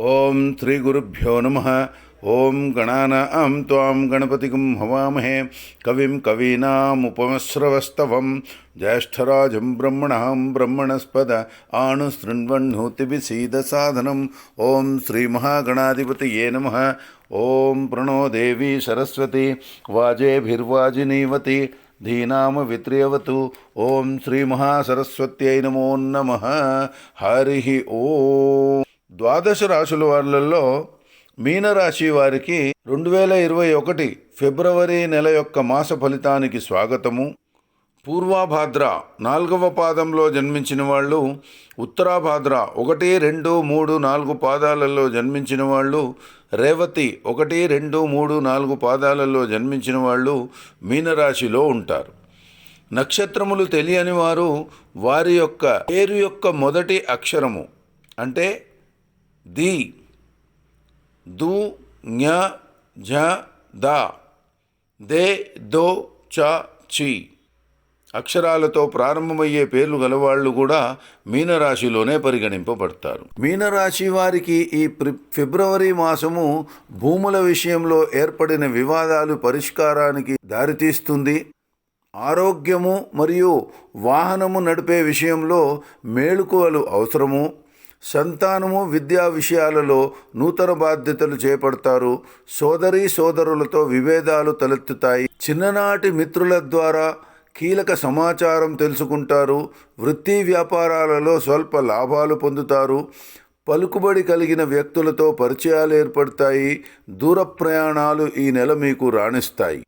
ఓం శ్రీ గురుభ్యో నమ. ఓం గణానాం త్వాం గణపతికం హవామహే. కవిం కవీనాముపమశ్రవస్తవం. జ్యేష్ఠరాజం బ్రహ్మణాం బ్రహ్మణస్పద ఆణుశృణ్వన్హూతిభిసీదసాధనం ఓం శ్రీమహాగణాధిపతి ఏ నమ. ఓం ప్రణో దేవీ సరస్వతి. వాజేభిర్వాజినీవతి. ధీనామ విత్రియవతు ఓం శ్రీమహాసరస్వత్యై నమో నమ. హరి ఓం ద్వాదశ రాశుల వాళ్ళల్లో మీనరాశి వారికి రెండు వేల ఇరవై ఒకటి ఫిబ్రవరి నెల యొక్క మాస ఫలితానికి స్వాగతము. పూర్వాభాద్ర నాలుగవ పాదంలో జన్మించిన వాళ్ళు ఉత్తరాభాద్ర ఒకటి రెండు మూడు నాలుగు పాదాలలో జన్మించిన వాళ్ళు రేవతి ఒకటి రెండు మూడు నాలుగు పాదాలలో జన్మించిన వాళ్ళు మీనరాశిలో ఉంటారు. నక్షత్రములు తెలియని వారు వారి యొక్క పేరు యొక్క మొదటి అక్షరము అంటే ది. దు ఞ ఝ ద. దే దో చ చి. అక్షరాలతో ప్రారంభమయ్యే పేర్లు గలవాళ్ళు కూడా మీనరాశిలోనే పరిగణింపబడతారు. మీనరాశి వారికి ఈ ప్రి- ఫిబ్రవరి మాసము భూముల విషయంలో ఏర్పడిన వివాదాలు పరిష్కారానికి దారితీస్తుంది. ఆరోగ్యము మరియు వాహనము నడిపే విషయంలో మేలుకువలు అవసరము. సంతానము విద్యా విషయాలలో నూతన బాధ్యతలు చేపడతారు. సోదరీ సోదరులతో విభేదాలు తలెత్తుతాయి. చిన్ననాటి మిత్రుల ద్వారా కీలక సమాచారం తెలుసుకుంటారు. వృత్తి వ్యాపారాలలో స్వల్ప లాభాలు పొందుతారు. పలుకుబడి కలిగిన వ్యక్తులతో పరిచయాలు ఏర్పడతాయి. దూర ప్రయాణాలు ఈ నెల మీకు రాణిస్తాయి.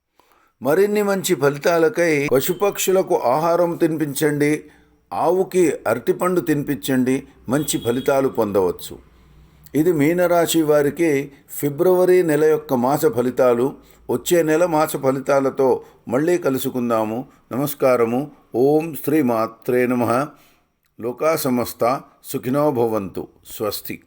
మరిన్ని మంచి ఫలితాలకై పశుపక్షులకు ఆహారం తినిపించండి. ఆవుకి అరటిపండు తినిపించండి మంచి ఫలితాలు పొందవచ్చు. ఇది మీనరాశి వారికి ఫిబ్రవరి నెల యొక్క మాస ఫలితాలు. వచ్చే నెల మాస ఫలితాలతో మళ్ళీ కలుసుకుందాము. నమస్కారము. ఓం శ్రీ మాత్రే నమ. లోకా సమస్త సుఖినో భవంతు. స్వస్తి.